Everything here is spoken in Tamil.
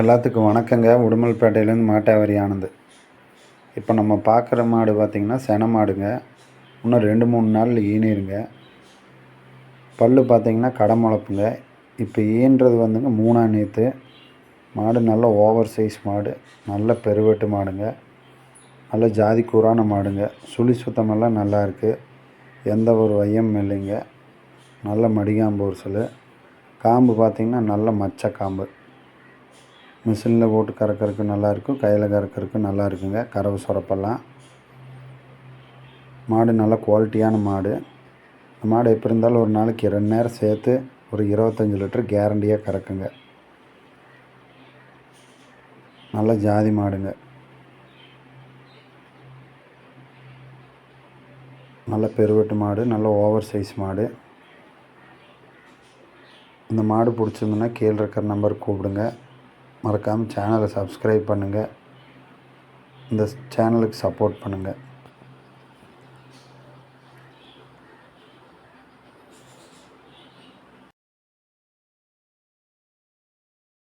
எல்லாத்துக்கும் வணக்கங்க. உடுமல்பேட்டையிலேருந்து மாட்டாவரி ஆனந்த். இப்போ நம்ம பார்க்குற மாடு பார்த்திங்கன்னா சென மாடுங்க. இன்னும் ரெண்டு மூணு நாளில் ஈனிருங்க. பல் பார்த்திங்கன்னா கடை முளப்புங்க. இப்போ ஈன்றது வந்துங்க மூணாம் நேற்று மாடு நல்ல ஓவர் சைஸ் மாடு. நல்ல பெருவெட்டு மாடுங்க. நல்ல ஜாதி கூறான மாடுங்க. சுழி சுத்தமெல்லாம் நல்லா இருக்குது எந்த ஒரு வையம் இல்லைங்க. நல்ல மடிகாம்பு ஒரு காம்பு பார்த்திங்கன்னா நல்ல மச்ச காம்பு. மிஷினில் போட்டு கறக்கறதுக்கு நல்லாயிருக்கும். கையில் கறக்கறதுக்கு நல்லா இருக்குங்க கறவை சுரப்பெல்லாம். மாடு நல்ல குவாலிட்டியான மாடு. இந்த மாடு எப்படி இருந்தாலும் ஒரு நாளைக்கு ரெண்டு நேரம் சேர்த்து ஒரு இருபத்தஞ்சி லிட்டர் கேரண்டியாக கறக்குங்க. நல்ல ஜாதி மாடுங்க. நல்ல பெருவெட்டு மாடு நல்ல ஓவர் சைஸ் மாடு. இந்த மாடு பிடிச்சிருந்துன்னா கீழே இருக்கிற நம்பருக்கு கூப்பிடுங்க. மறக்காமல் சேனலை சப்ஸ்கிரைப் பண்ணுங்கள் இந்த சேனலுக்கு சப்போர்ட் பண்ணுங்கள்